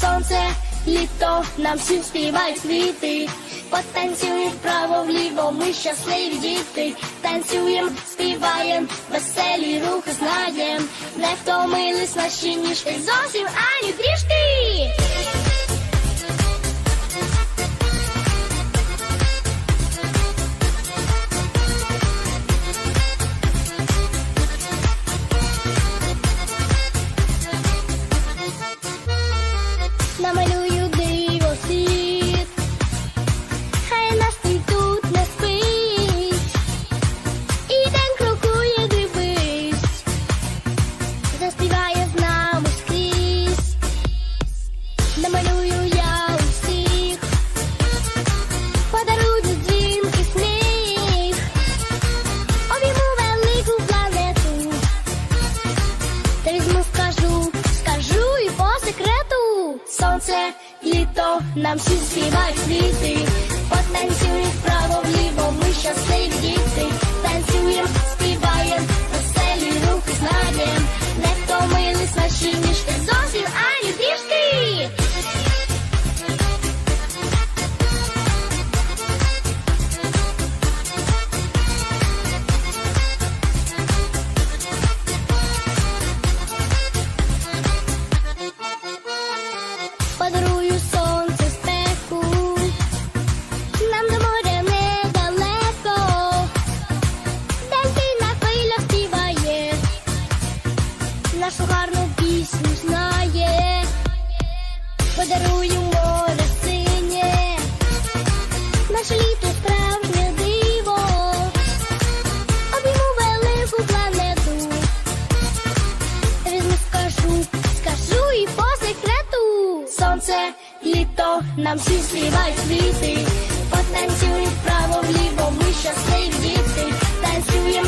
Сонце, літо, нам всім співають світи. Потанцюємо вправо вліво, ми щасливі діти. Танцюєм, співаєм, веселі рухи знаєм. Не втомились наші ніжки зовсім ані трішки. Нам всі співають світи, потанцюють вправо вліво, ми щасливі діти. Наше літо справжнє диво, обійму велику планету. Візьму, скажу, скажу і по секрету. Сонце, літо, нам всі співають квіти. Потанцюємо вправо вліво, ми щасливі діти. Танцюєм,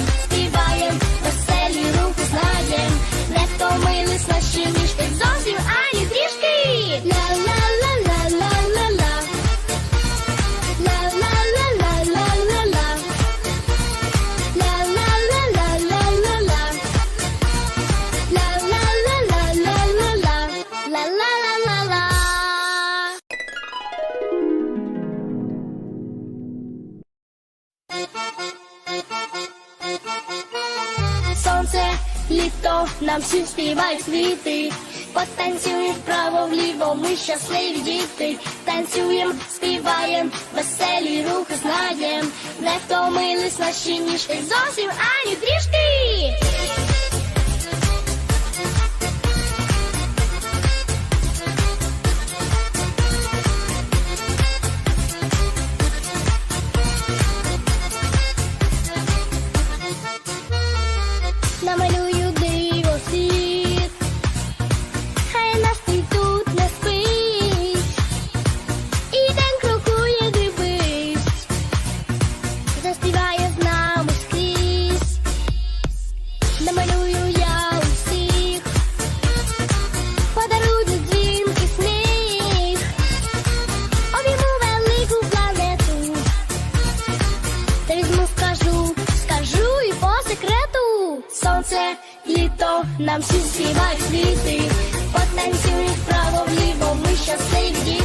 Сонце, літо, нам всім співають квіти. Потанцюємо вправо вліво, ми щасливі діти. Танцюємо, співаємо, веселі рухи знаєм. Не втомились наші ніжки зовсім ані трішки. I'm a new. Сонце, літо, нам всі співають квіти. потанцюй вправо вліво, ми щасливі